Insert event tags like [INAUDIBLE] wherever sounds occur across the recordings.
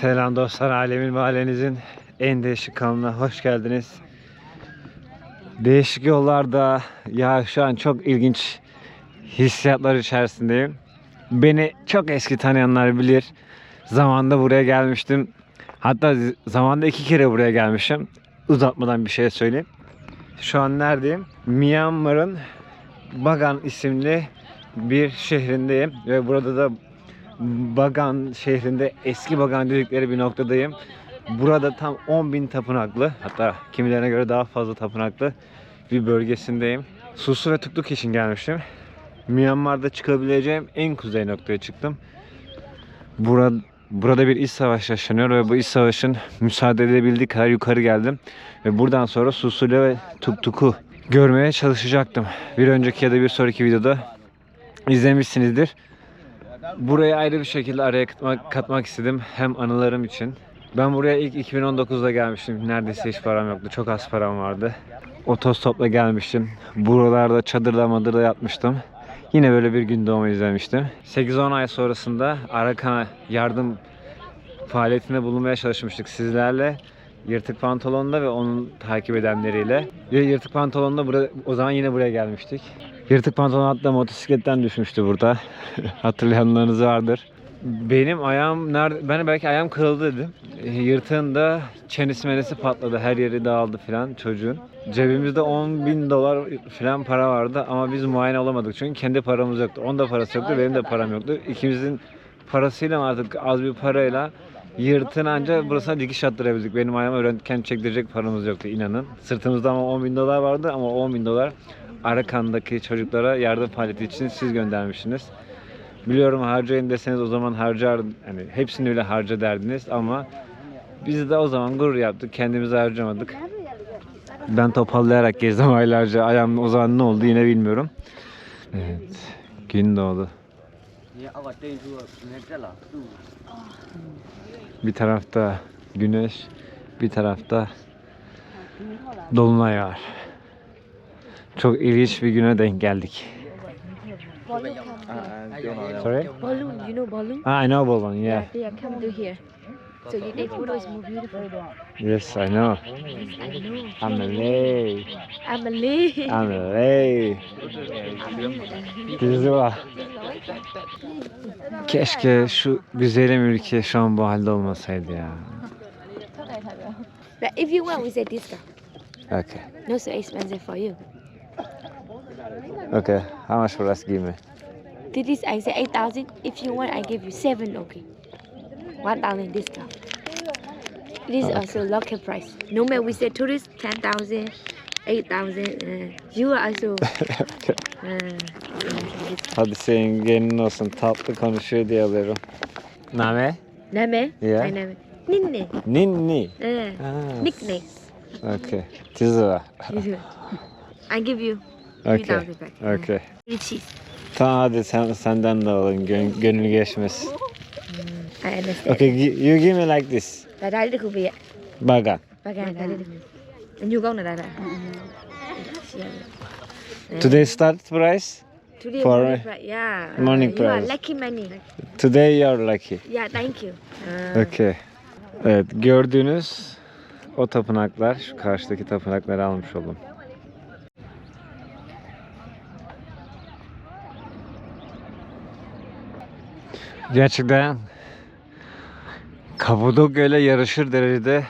Selam dostlar, Alemin Mahallenizin en değişik kanalına hoş geldiniz. Değişik yollarda, ya şu an çok ilginç hissiyatlar içerisindeyim. Beni çok eski tanıyanlar bilir. Zamanında buraya gelmiştim. Hatta zamanda iki kere buraya gelmişim. Uzatmadan bir şey söyleyeyim. Şu an neredeyim? Myanmar'ın Bagan isimli bir şehrindeyim ve burada da Bagan şehrinde eski Bagan dedikleri bir noktadayım. Burada tam 10.000 tapınaklı hatta kimilerine göre daha fazla tapınaklı bir bölgesindeyim. Susu ve Tuktuk için gelmiştim. Myanmar'da çıkabileceğim en kuzey noktaya çıktım. Burada, burada bir iç savaş yaşanıyor ve bu iç savaşın müsaade edebildiği kadar yukarı geldim. Ve buradan sonra Susule ve Tuktuk'u görmeye çalışacaktım. Bir önceki ya da bir sonraki videoda izlemişsinizdir. Buraya ayrı bir şekilde araya katmak, katmak istedim. Hem anılarım için. Ben buraya ilk 2019'da gelmiştim. Neredeyse hiç param yoktu. Çok az param vardı. Otostopla gelmiştim. Buralarda çadırda madırda yatmıştım. Yine böyle bir gün doğumu izlemiştim. 8-10 ay sonrasında Arakan'a yardım faaliyetinde bulunmaya çalışmıştık sizlerle. Yırtık pantolonla ve onun takip edenleriyle. Yırtık pantolonla burada, o zaman yine buraya gelmiştik. Yırtık pantolon hatta motosikletten düşmüştü burada. [LAUGHS] Hatırlayanlarınız vardır. Benim ayağım nerede? Ben belki ayağım kırıldı dedim. Yırtığın da çenesi menesi patladı. Her yeri dağıldı filan çocuğun. Cebimizde 10 bin dolar filan para vardı ama biz muayene olamadık. Çünkü kendi paramız yoktu. Onun da parası yoktu, benim de param yoktu. İkimizin parasıyla artık az bir parayla yırtın anca burasına dikiş attırabildik. Benim ayağıma röntgen çektirecek paramız yoktu inanın. Sırtımızda ama 10 bin dolar vardı ama 10 bin dolar Arakan'daki çocuklara yardım faaliyeti için siz göndermişsiniz. Biliyorum harcayın deseniz o zaman harcar, hani hepsini öyle harca derdiniz ama biz de o zaman gurur yaptık, kendimizi harcamadık. Ben topallayarak gezdim aylarca. Ayağım o zaman ne oldu yine bilmiyorum. Evet, gün doğdu. Bir tarafta güneş, bir tarafta dolunay var. Çok ilginç bir güne denk geldik. Sorry? Balloon, you know balloon? Ah, I know Bolon, yeah. They are come to here. So you take photo is more beautiful. Yes, I know. I know. I'm Malay. I'm Malay. I'm Malay. Dizi var. Keşke şu güzelim ülke şu an bu halde olmasaydı ya. But if you want, we say discount. Okay. Not so expensive for you. Okay. How much for us give me? This is I say eight thousand. If you want, I give you seven. Okay. One thousand discount. This is also local price. No matter we say tourist ten thousand, eight thousand. Uh, you are also. Uh, Hadi senin gelinin olsun tatlı konuşuyor diye alıyorum. Name? name? Yeah. My name. Ninne. Ninni. Uh, Ah, nickname. Okay. Var. [LAUGHS] I give you Okay. thousand back. Okay. Three cheese. Tamam hadi sen, senden de alalım gön, gönül geçmez. I understand. Okay, gi- you give me like this. Đại đại được vị ạ. Bagan. Bà gà đại được. Nhiều con là đại đại. Today start price? Today For- morning price. Yeah. uh, morning you are price. lucky money. Today you are lucky. Yeah, thank you. Uh, Okay. Evet gördüğünüz o tapınaklar şu karşıdaki tapınakları almış oldum. Gerçekten Kapadokya ile yarışır derecede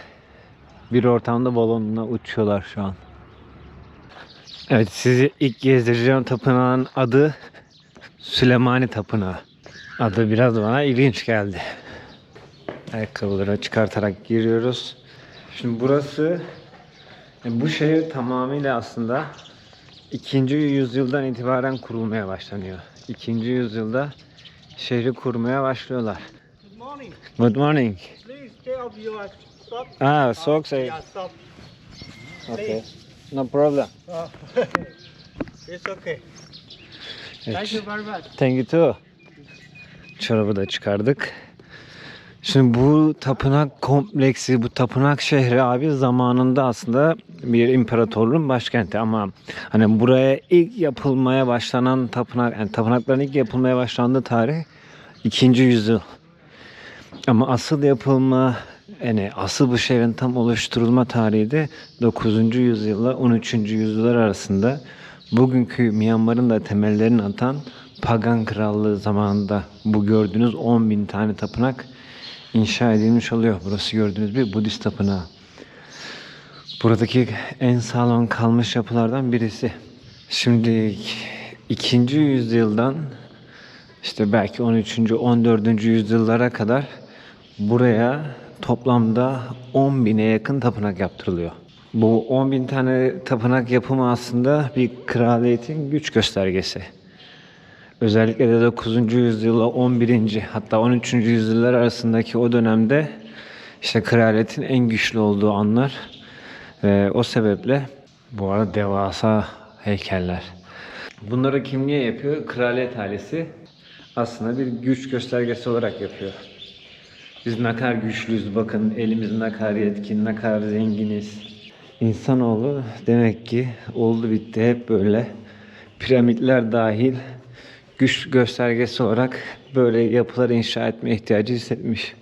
bir ortamda balonla uçuyorlar şu an. Evet sizi ilk gezdireceğim tapınağın adı Süleymani Tapınağı. Adı biraz bana ilginç geldi. Ayakkabıları çıkartarak giriyoruz. Şimdi burası yani bu şehir tamamıyla aslında 2. yüzyıldan itibaren kurulmaya başlanıyor. 2. yüzyılda şehri kurmaya başlıyorlar. Good morning. Please take off your sock. Ah, socks. I... Yeah, sock. Okay. No problem. Uh, [LAUGHS] it's okay. Thank Evet. you very much. Thank you too. Çorabı da çıkardık. Şimdi bu tapınak kompleksi, bu tapınak şehri abi zamanında aslında bir imparatorluğun başkenti ama hani buraya ilk yapılmaya başlanan tapınak, yani tapınakların ilk yapılmaya başlandığı tarih 2. yüzyıl. Ama asıl yapılma yani asıl bu şehrin tam oluşturulma tarihi de 9. yüzyılla 13. yüzyıllar arasında bugünkü Myanmar'ın da temellerini atan Pagan Krallığı zamanında bu gördüğünüz 10 bin tane tapınak inşa edilmiş oluyor. Burası gördüğünüz bir Budist tapınağı. Buradaki en sağlam kalmış yapılardan birisi. Şimdi 2. yüzyıldan işte belki 13. 14. yüzyıllara kadar buraya toplamda 10 bine yakın tapınak yaptırılıyor. Bu 10 bin tane tapınak yapımı aslında bir kraliyetin güç göstergesi. Özellikle de 9. yüzyılla 11. hatta 13. yüzyıllar arasındaki o dönemde işte kraliyetin en güçlü olduğu anlar. Ve o sebeple bu arada devasa heykeller. Bunları kim niye yapıyor? Kraliyet ailesi aslında bir güç göstergesi olarak yapıyor. Biz ne kadar güçlüyüz bakın elimiz ne kadar yetkin, ne kadar zenginiz. İnsanoğlu demek ki oldu bitti hep böyle piramitler dahil güç göstergesi olarak böyle yapılar inşa etme ihtiyacı hissetmiş.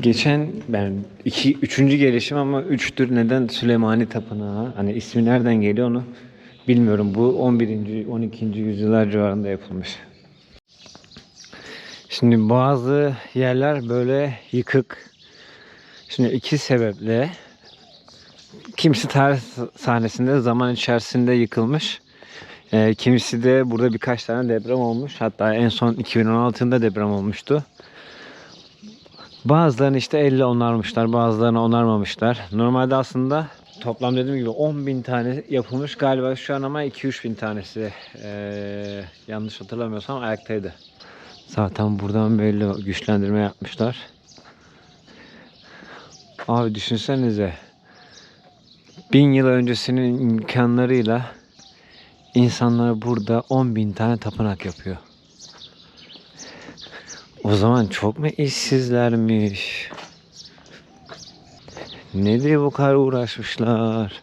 Geçen ben iki, üçüncü gelişim ama üçtür neden Süleymani Tapınağı hani ismi nereden geliyor onu bilmiyorum. Bu 11. 12. yüzyıllar civarında yapılmış. Şimdi bazı yerler böyle yıkık. Şimdi iki sebeple kimisi tarih sahnesinde zaman içerisinde yıkılmış. Ee, kimisi de burada birkaç tane deprem olmuş. Hatta en son 2016'da deprem olmuştu. Bazılarını işte elle onarmışlar, bazılarını onarmamışlar. Normalde aslında toplam dediğim gibi 10 bin tane yapılmış galiba şu an ama 2-3 bin tanesi ee, yanlış hatırlamıyorsam ayaktaydı. Zaten buradan böyle güçlendirme yapmışlar. Abi düşünsenize. Bin yıl öncesinin imkanlarıyla insanlar burada 10 bin tane tapınak yapıyor. O zaman çok mu işsizlermiş? Ne diye bu kadar uğraşmışlar?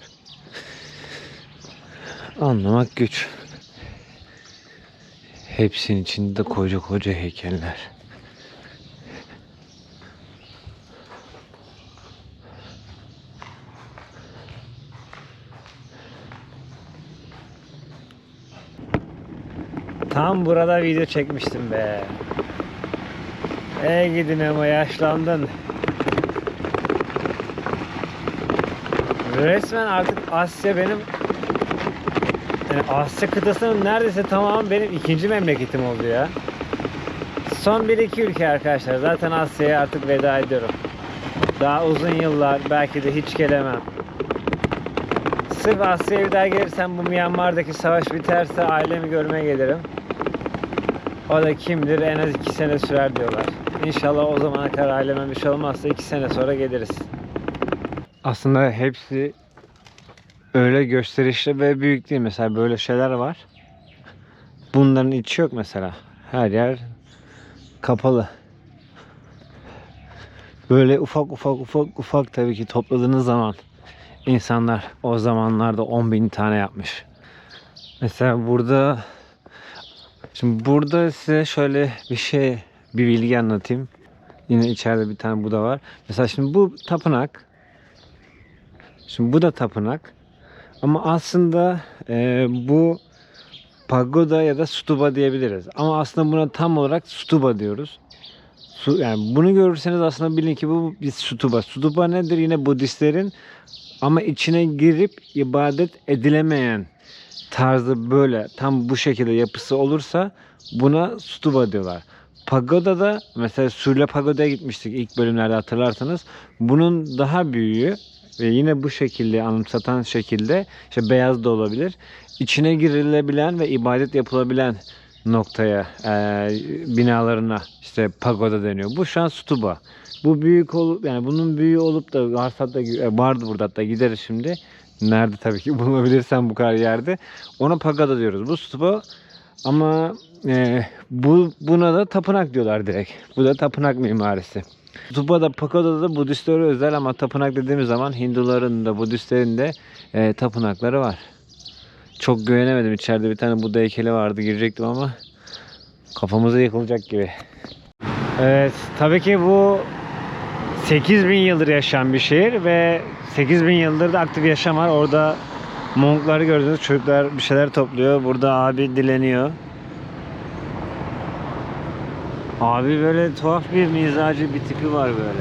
Anlamak güç. Hepsinin içinde de koca koca heykeller. Tam burada video çekmiştim be. E gidin ama yaşlandın. Resmen artık Asya benim yani Asya kıtasının neredeyse tamamı benim ikinci memleketim oldu ya. Son bir iki ülke arkadaşlar. Zaten Asya'ya artık veda ediyorum. Daha uzun yıllar belki de hiç gelemem. Sırf Asya'ya bir daha gelirsem bu Myanmar'daki savaş biterse ailemi görmeye gelirim. O da kimdir en az iki sene sürer diyorlar. İnşallah o zamana kadar aileme bir şey olmazsa iki sene sonra geliriz. Aslında hepsi öyle gösterişli ve büyük değil. Mesela böyle şeyler var. Bunların içi yok mesela. Her yer kapalı. Böyle ufak ufak ufak ufak tabii ki topladığınız zaman insanlar o zamanlarda 10 bin tane yapmış. Mesela burada şimdi burada size şöyle bir şey bir bilgi anlatayım. Yine içeride bir tane Buda var. Mesela şimdi bu tapınak Şimdi bu da tapınak. Ama aslında e, bu pagoda ya da stupa diyebiliriz. Ama aslında buna tam olarak stupa diyoruz. Su, yani bunu görürseniz aslında bilin ki bu bir stupa. Stupa nedir? Yine Budistlerin ama içine girip ibadet edilemeyen tarzı böyle tam bu şekilde yapısı olursa buna stupa diyorlar. Pagoda da mesela Surla Pagoda'ya gitmiştik ilk bölümlerde hatırlarsanız. Bunun daha büyüğü ve yine bu şekilde anımsatan şekilde işte beyaz da olabilir. İçine girilebilen ve ibadet yapılabilen noktaya e, binalarına işte pagoda deniyor. Bu şu an stupa. Bu büyük olup yani bunun büyüğü olup da varsa da e, vardı burada hatta gideriz şimdi. Nerede [LAUGHS] tabii ki bulunabilirsem bu kadar yerde. Ona pagoda diyoruz. Bu stupa ama e, bu buna da tapınak diyorlar direkt. Bu da tapınak mimarisi. Stupa'da, Pagoda'da da Budistlere özel ama tapınak dediğimiz zaman Hinduların da Budistlerin de e, tapınakları var. Çok güvenemedim. İçeride bir tane Buda heykeli vardı. Girecektim ama kafamıza yıkılacak gibi. Evet. Tabii ki bu 8000 yıldır yaşayan bir şehir ve 8000 yıldır da aktif yaşam var. Orada monkları gördünüz. Çocuklar bir şeyler topluyor. Burada abi dileniyor. Abi böyle tuhaf bir mizacı bir tipi var böyle.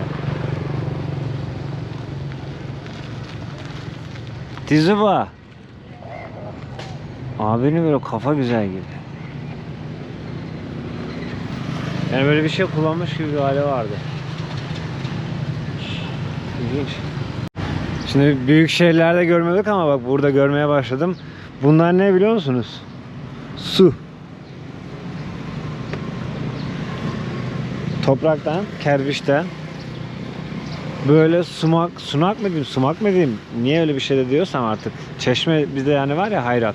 Tizuba. Abinin böyle kafa güzel gibi. Yani böyle bir şey kullanmış gibi bir hali vardı. İlginç. Şimdi büyük şehirlerde görmüyorduk ama bak burada görmeye başladım. Bunlar ne biliyor musunuz? Su. Topraktan, kerpiçten böyle sumak, sunak mı diyeyim, sumak mı diyeyim? Niye öyle bir şey de diyorsam artık. Çeşme bizde yani var ya hayrat.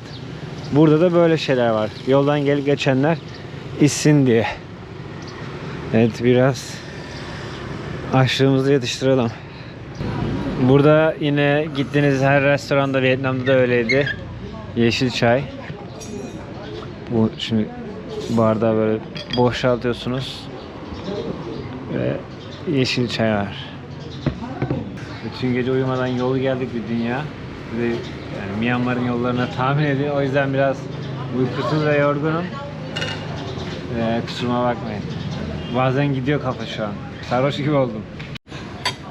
Burada da böyle şeyler var. Yoldan gelip geçenler içsin diye. Evet biraz açlığımızı yatıştıralım. Burada yine gittiğiniz her restoranda Vietnam'da da öyleydi. Yeşil çay. Bu şimdi bardağı böyle boşaltıyorsunuz. Ve yeşil çay var. Bütün gece uyumadan yolu geldik bir dünya. Ve yani Myanmar'ın yollarına tahmin edin. O yüzden biraz uykusuz ve yorgunum. Ee, kusuruma bakmayın. Bazen gidiyor kafa şu an. Sarhoş gibi oldum.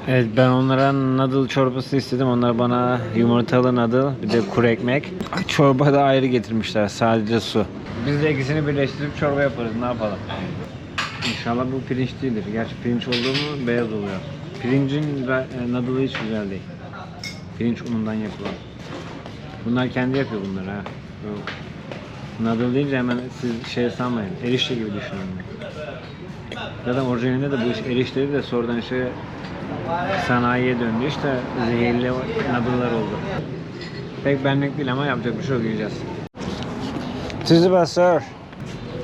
Evet ben onlara noodle çorbası istedim. Onlar bana yumurtalı noodle bir de kuru ekmek. Çorba da ayrı getirmişler. Sadece su. Biz de ikisini birleştirip çorba yaparız. Ne yapalım? İnşallah bu pirinç değildir. Gerçi pirinç olduğu mu beyaz oluyor. Pirincin e, noodle'ı hiç güzel değil. Pirinç unundan yapılan. Bunlar kendi yapıyor bunları ha. Noodle deyince hemen siz şey sanmayın. Erişte gibi düşünün. Zaten orijinalinde de bu iş erişteydi de sonradan işte sanayiye döndü işte zehirli noodle'lar oldu. Pek benlik değil ama yapacak bir şey yok yiyeceğiz. Tuzba sir.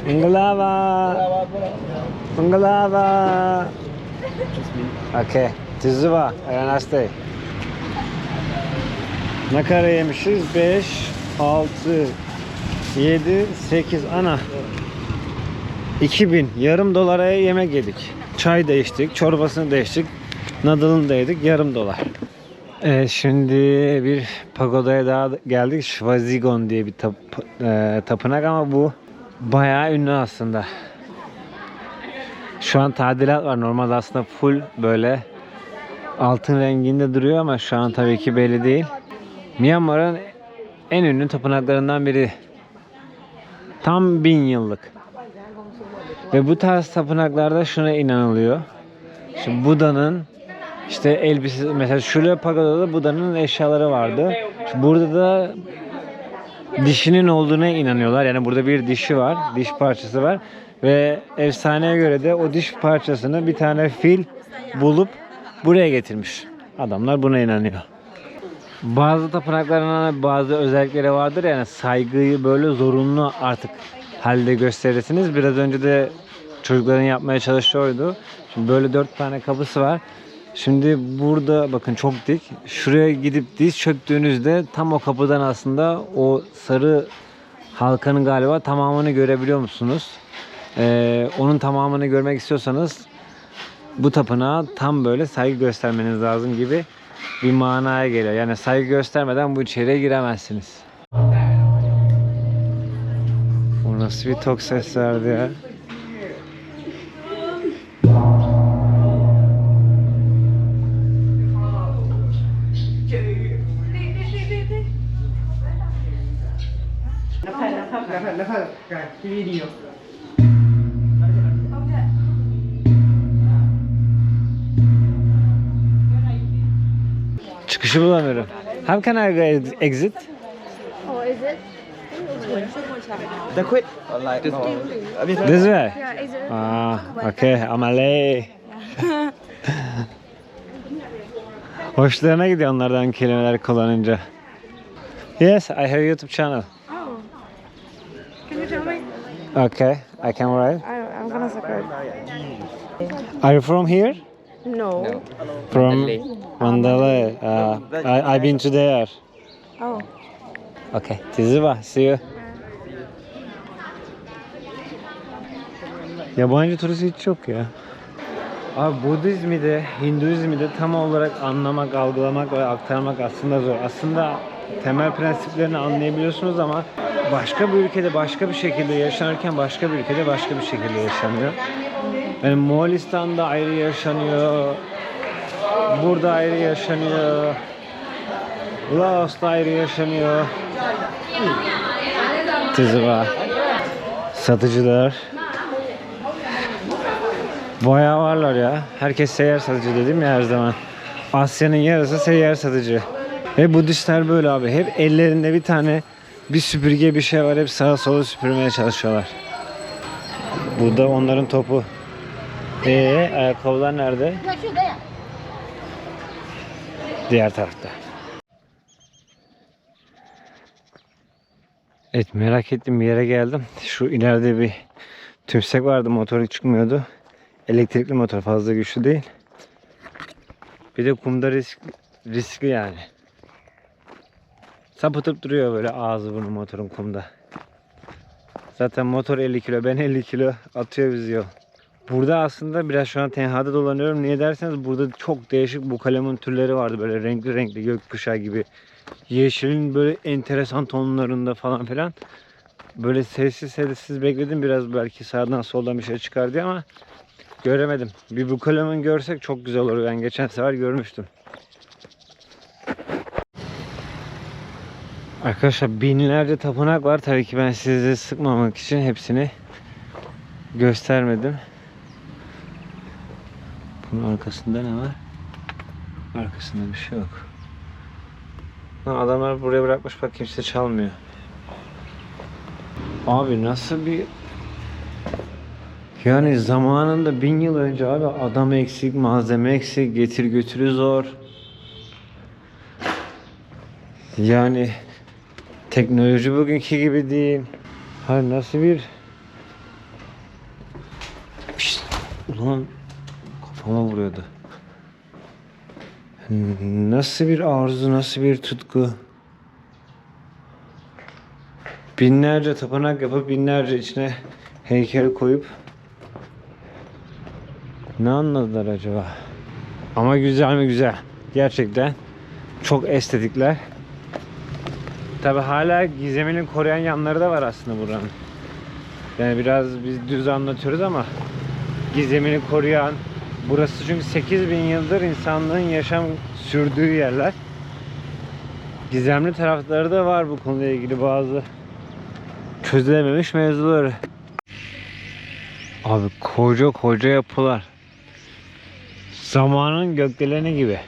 Inglava. Inglava. Okay. Tuzba. Have a nice day. Ne kadar yemişiz? 5, 6, 7, 8 ana. 2000 yarım dolara yemek yedik. Çay da içtik, çorbasını da içtik. Noodle'ını da yarım dolar. Evet, şimdi bir pagodaya daha geldik. Shwazigon diye bir tap- e, tapınak ama bu bayağı ünlü aslında. Şu an tadilat var. Normalde aslında full böyle altın renginde duruyor ama şu an tabii ki belli değil. Myanmar'ın en ünlü tapınaklarından biri. Tam bin yıllık. Ve bu tarz tapınaklarda şuna inanılıyor. İşte Buda'nın işte elbisesi mesela şöyle pagodada Buda'nın eşyaları vardı. İşte burada da dişinin olduğuna inanıyorlar. Yani burada bir dişi var, diş parçası var ve efsaneye göre de o diş parçasını bir tane fil bulup buraya getirmiş. Adamlar buna inanıyor. Bazı tapınakların bazı özellikleri vardır yani saygıyı böyle zorunlu artık halde gösterirsiniz. Biraz önce de çocukların yapmaya çalıştığı oydu. Şimdi böyle dört tane kapısı var. Şimdi burada bakın çok dik. Şuraya gidip diz çöktüğünüzde tam o kapıdan aslında o sarı halkanın galiba tamamını görebiliyor musunuz? Ee, onun tamamını görmek istiyorsanız bu tapınağa tam böyle saygı göstermeniz lazım gibi bir manaya geliyor. Yani saygı göstermeden bu içeriye giremezsiniz. O nasıl bir tok ses ya. How can I exit? Oh, is it? The quit or like no, a bit This way. Yeah, is it? Ah, okay. Amaley. [LAUGHS] Hoşlarına gidiyor onlardan kelimeler kullanınca. Yes, I have YouTube channel. Oh. Can you tell me? Okay, I can write. I, I'm gonna subscribe. Are you from here? No. From Mandalay. Uh, I, I've been to there. Oh. Okay, Tiziba, see you. Yabancı turist hiç yok ya. Abi Budizmi de Hinduizmi de tam olarak anlamak, algılamak ve aktarmak aslında zor. Aslında temel prensiplerini anlayabiliyorsunuz ama başka bir ülkede başka bir şekilde yaşanırken başka bir ülkede başka bir şekilde yaşanıyor. Yani Moğolistan'da ayrı yaşanıyor. Burada ayrı yaşanıyor. Laos'ta ayrı yaşanıyor. Tızıva. Satıcılar. Bayağı varlar ya. Herkes seyyar satıcı dedim ya her zaman. Asya'nın yarısı seyyar satıcı. Ve Budistler böyle abi. Hep ellerinde bir tane bir süpürge bir şey var. Hep sağa sola süpürmeye çalışıyorlar. Bu da onların topu. Ee, ayakkabılar nerede? Diğer tarafta. Evet merak ettim bir yere geldim. Şu ileride bir tümsek vardı motoru çıkmıyordu. Elektrikli motor fazla güçlü değil. Bir de kumda risk, riskli yani. Sapıtıp duruyor böyle ağzı burnu motorun kumda. Zaten motor 50 kilo ben 50 kilo atıyor bizi yol. Burada aslında biraz şu an tenhada dolanıyorum. Niye derseniz burada çok değişik bu kalemun türleri vardı. Böyle renkli renkli gökkuşağı gibi. Yeşilin böyle enteresan tonlarında falan filan. Böyle sessiz sessiz bekledim biraz belki sağdan soldan bir şey çıkar diye ama göremedim. Bir bu kalemun görsek çok güzel olur. Ben geçen sefer görmüştüm. Arkadaşlar binlerce tapınak var. Tabii ki ben sizi sıkmamak için hepsini göstermedim. Bunun arkasında ne var? Arkasında bir şey yok. Ha, adamlar buraya bırakmış bak kimse çalmıyor. Abi nasıl bir yani zamanında bin yıl önce abi adam eksik, malzeme eksik, getir götürü zor. Yani teknoloji bugünkü gibi değil. Hayır nasıl bir Pişt, ulan kafama vuruyordu. Nasıl bir arzu, nasıl bir tutku. Binlerce tapınak yapıp binlerce içine heykel koyup ne anladılar acaba? Ama güzel mi güzel. Gerçekten çok estetikler. Tabi hala gizemini koruyan yanları da var aslında buranın. Yani biraz biz düz anlatıyoruz ama gizemini koruyan burası çünkü 8000 yıldır insanlığın yaşam sürdüğü yerler. Gizemli tarafları da var bu konuyla ilgili bazı çözülememiş mevzuları. Abi koca koca yapılar. Zamanın gökdeleni gibi.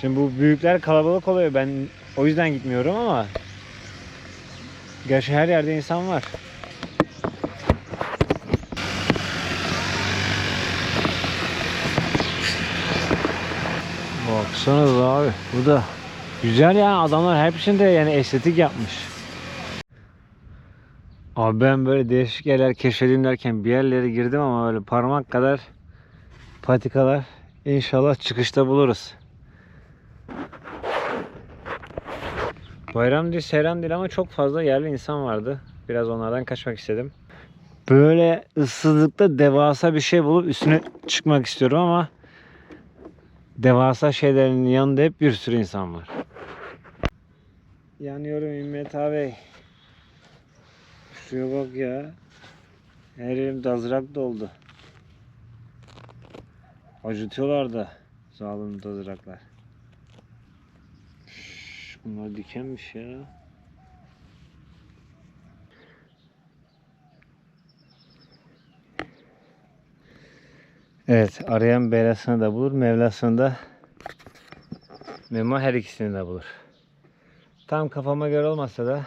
Şimdi bu büyükler kalabalık oluyor. Ben o yüzden gitmiyorum ama Gerçi her yerde insan var. Baksanıza abi bu da güzel yani adamlar hepsinde yani estetik yapmış. Abi ben böyle değişik yerler keşfedeyim derken bir yerlere girdim ama böyle parmak kadar patikalar inşallah çıkışta buluruz. Bayram değil, seyran değil ama çok fazla yerli insan vardı. Biraz onlardan kaçmak istedim. Böyle ıssızlıkta devasa bir şey bulup üstüne çıkmak istiyorum ama devasa şeylerin yanında hep bir sürü insan var. Yanıyorum İmmet abi. Şuraya bak ya. Her yerim dazrak doldu. Acıtıyorlar da zalim dazraklar. Şş, Bunlar dikenmiş ya. Evet, arayan belasını da bulur, Mevlasını da Memo her ikisini de bulur. Tam kafama göre olmasa da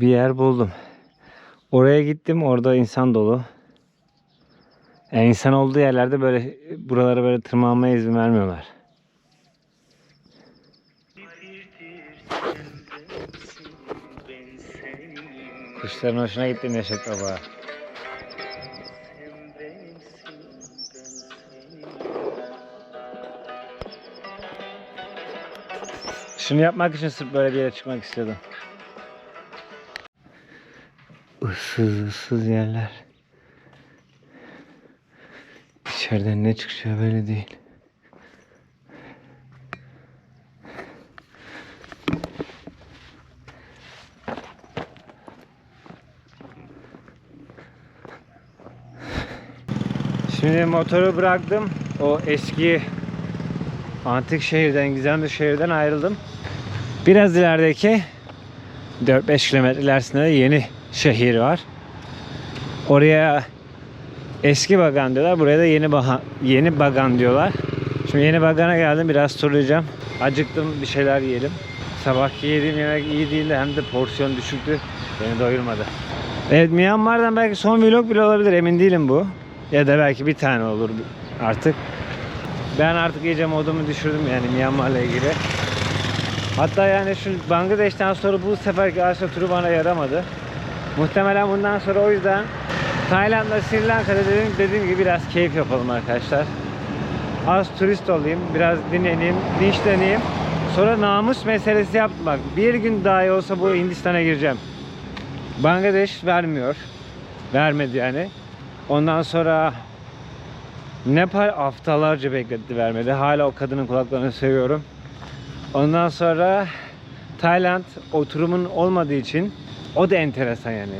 bir yer buldum. Oraya gittim, orada insan dolu. Yani insan olduğu yerlerde böyle buralara böyle tırmanmaya izin vermiyorlar. Kuşların hoşuna gitti Neşet Baba. Şunu yapmak için sırf böyle bir yere çıkmak istiyordum. Issız ıssız yerler. İçeriden ne çıkacağı belli değil. Şimdi motoru bıraktım. O eski antik şehirden, gizemli şehirden ayrıldım. Biraz ilerideki 4-5 kilometre ilerisinde de yeni şehir var. Oraya eski bagan diyorlar. Buraya da yeni bagan, yeni bagan diyorlar. Şimdi yeni bagana geldim. Biraz turlayacağım. Acıktım. Bir şeyler yiyelim. Sabah yediğim yemek iyi değildi. Hem de porsiyon düşüktü. Beni doyurmadı. Evet Myanmar'dan belki son vlog bile olabilir. Emin değilim bu. Ya da belki bir tane olur artık. Ben artık iyice modumu düşürdüm yani Myanmar'la ilgili. Hatta yani şu Bangladeş'ten sonra bu seferki Asya turu bana yaramadı. Muhtemelen bundan sonra o yüzden Tayland'da Sri Lanka'da dediğim, dediğim gibi biraz keyif yapalım arkadaşlar. Az turist olayım, biraz dinleneyim, dinçleneyim. Sonra namus meselesi yaptım bak. Bir gün dahi olsa bu Hindistan'a gireceğim. Bangladeş vermiyor. Vermedi yani. Ondan sonra Nepal haftalarca bekletti vermedi. Hala o kadının kulaklarını seviyorum. Ondan sonra Tayland oturumun olmadığı için o da enteresan yani.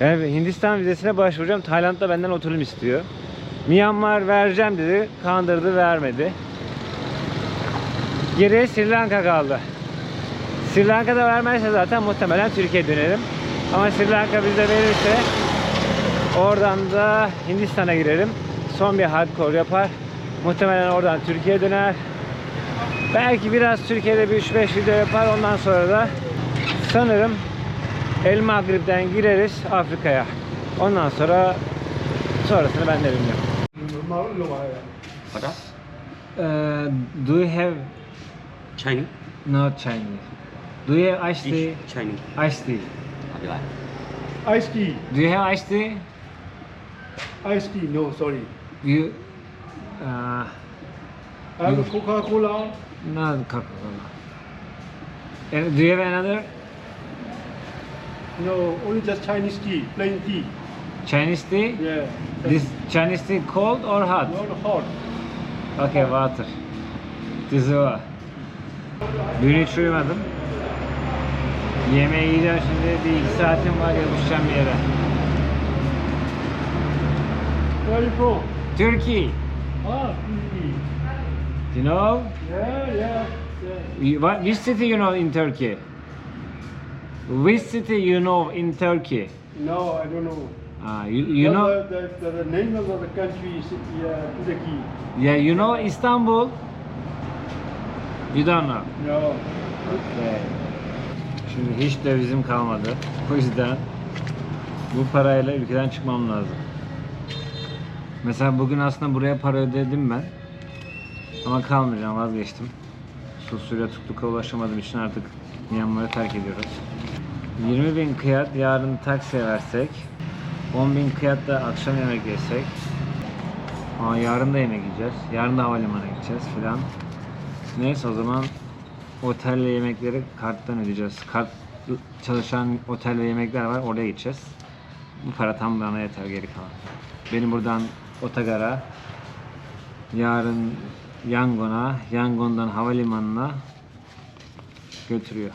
Yani Hindistan vizesine başvuracağım. Tayland'da benden oturum istiyor. Myanmar vereceğim dedi. Kandırdı vermedi. Geriye Sri Lanka kaldı. Sri Lanka'da vermezse zaten muhtemelen Türkiye'ye dönerim. Ama Sri Lanka bize verirse oradan da Hindistan'a girerim. Son bir hardcore yapar. Muhtemelen oradan Türkiye'ye döner. Belki biraz Türkiye'de bir 3-5 video yapar. Ondan sonra da sanırım El Magrib'den gireriz Afrika'ya. Ondan sonra sonrasını ben de bilmiyorum. Else? Uh, do you have Chinese? not Chinese? Do you have iced tea? Chinese. Iced tea. You like? Ice tea. Do you have iced tea? Ice tea. No, sorry. You uh, I have a Coca-Cola. not Coca-Cola. And do you have another No, only just Chinese tea, plain tea. Chinese tea? Yeah. This Chinese tea cold or hot? Not hot. Okay, water. This is what. Dün hiç uyumadım. Yemeği yiyeceğim şimdi bir iki saatim var yapışacağım bir yere. Where are you from? Turkey, Ah, Turkey. you know? Yeah, yeah, yeah. You- What, which city you know in Turkey? Which city you know in Turkey? No, I don't know. Uh, you, you know? the, the, the name of the country is yeah, Turkey. Yeah, you know Istanbul? You don't know? No. Okay. Şimdi hiç dövizim kalmadı. O yüzden bu parayla ülkeden çıkmam lazım. Mesela bugün aslında buraya para ödedim ben. Ama kalmayacağım vazgeçtim. Susuyla tuktuka ulaşamadığım için artık Myanmar'ı terk ediyoruz. 20 bin kıyat yarın taksiye versek 10 bin kıyat da akşam yemek yesek Aa, yarın da yemek yiyeceğiz. Yarın da havalimanına gideceğiz filan. Neyse o zaman otel ve yemekleri karttan ödeyeceğiz. Kart çalışan otel ve yemekler var oraya gideceğiz. Bu para tam bana yeter geri kalan. Beni buradan otogara, yarın Yangon'a, Yangon'dan havalimanına götürüyor.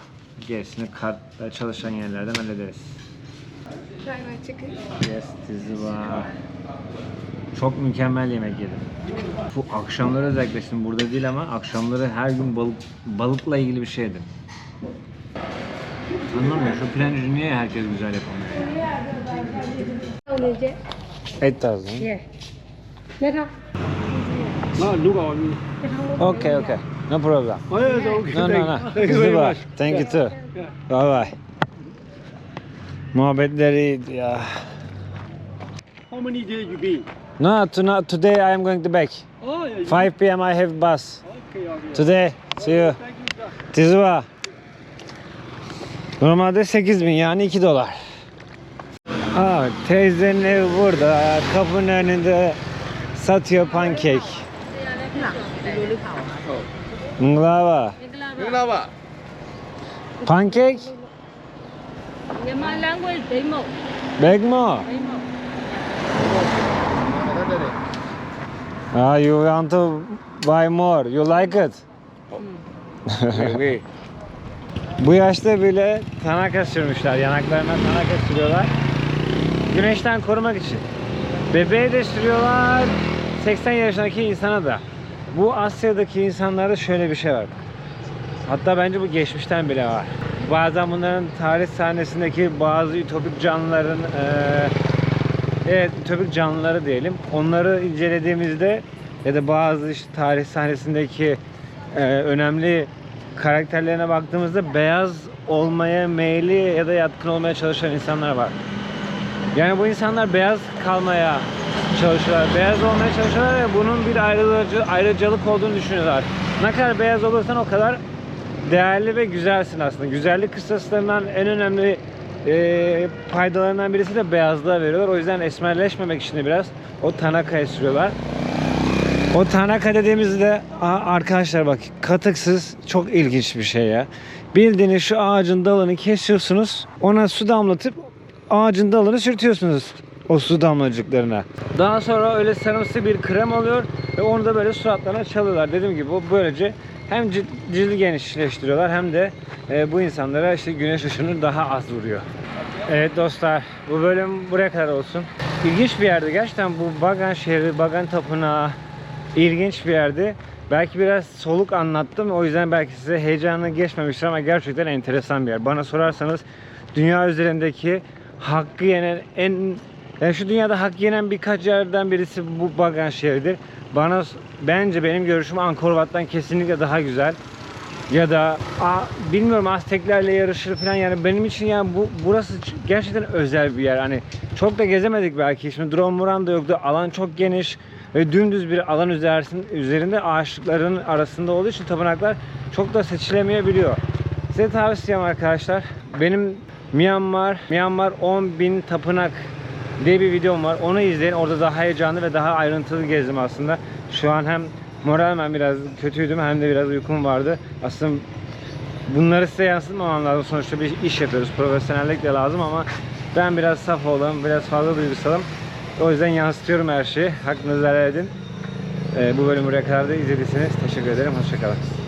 Gerisini kartla çalışan yerlerden hallederiz. Yes, dizi var. Çok mükemmel yemek yedim. Bu akşamları özellikle şimdi burada değil ama akşamları her gün balık balıkla ilgili bir şey yedim. Anlamıyorum şu pilancı niye herkes güzel yapamıyor? Et tarzı. Yeah. Let her. No, look on me. Okay, okay. No problem. Oh, yes, okay. No, no, thank, no. thank you very much. Thank you too. Yeah. Bye bye. Muhabbetleri ya. How many days you been? No, tonight, today I am going to back. Oh, yeah. you- 5 p.m. I have bus. Okay, okay. Today. See you. Tizuva. Normalde 8 bin yani 2 dolar. Aa, teyzenin evi burada. Kapının önünde satıyor pankek. Mglava. Pankek? Myanmar language, Demo. Begmo. Demo. Ah, you want to buy more? You like it? Bu yaşta bile tanaka sürmüşler. Yanaklarına tanaka sürüyorlar. Güneşten korumak için. Bebeğe de sürüyorlar. 80 yaşındaki insana da. Bu Asya'daki insanlarda şöyle bir şey var. Hatta bence bu geçmişten bile var. Bazen bunların tarih sahnesindeki bazı ütopik canlıların eee evet ütopik canlıları diyelim. Onları incelediğimizde ya da bazı işte tarih sahnesindeki eee, önemli karakterlerine baktığımızda beyaz olmaya meyilli ya da yatkın olmaya çalışan insanlar var. Yani bu insanlar beyaz kalmaya çalışıyorlar. Beyaz olmaya çalışıyorlar ve bunun bir ayrıcı, ayrıcalık olduğunu düşünüyorlar. Ne kadar beyaz olursan o kadar değerli ve güzelsin aslında. Güzellik kıstaslarından en önemli e, faydalarından birisi de beyazlığa veriyorlar. O yüzden esmerleşmemek için de biraz o Tanaka'ya sürüyorlar. O Tanaka dediğimizde arkadaşlar bak katıksız çok ilginç bir şey ya. Bildiğiniz şu ağacın dalını kesiyorsunuz. Ona su damlatıp ağacın dalını sürtüyorsunuz o su damlacıklarına. Daha sonra öyle sarımsı bir krem oluyor ve onu da böyle suratlarına çalıyorlar. Dediğim gibi bu böylece hem cil- cildi genişleştiriyorlar hem de e, bu insanlara işte güneş ışını daha az vuruyor. Evet dostlar bu bölüm buraya kadar olsun. İlginç bir yerdi gerçekten bu Bagan şehri, Bagan tapınağı ilginç bir yerdi. Belki biraz soluk anlattım o yüzden belki size heyecanlı geçmemiştir ama gerçekten enteresan bir yer. Bana sorarsanız dünya üzerindeki hakkı yenen en yani şu dünyada hak yenen birkaç yerden birisi bu Bagan şehridir. Bana bence benim görüşüm Angkor Wat'tan kesinlikle daha güzel. Ya da a, bilmiyorum Azteklerle yarışır falan yani benim için yani bu burası gerçekten özel bir yer. Hani çok da gezemedik belki. Şimdi drone muran da yoktu. Alan çok geniş ve dümdüz bir alan üzerin- üzerinde ağaçlıkların arasında olduğu için tapınaklar çok da seçilemeyebiliyor. Size tavsiyem arkadaşlar. Benim Myanmar, Myanmar 10.000 tapınak diye bir videom var. Onu izleyin. Orada daha heyecanlı ve daha ayrıntılı gezdim aslında. Şu an hem moralmen biraz kötüydüm hem de biraz uykum vardı. Aslında bunları size yansıtmamam lazım. Sonuçta bir iş yapıyoruz. Profesyonellik de lazım ama ben biraz saf oldum. Biraz fazla duygusalım. O yüzden yansıtıyorum her şeyi. Hakkınızı helal edin. Ee, bu bölümü buraya kadar da izlediyseniz teşekkür ederim. Hoşçakalın.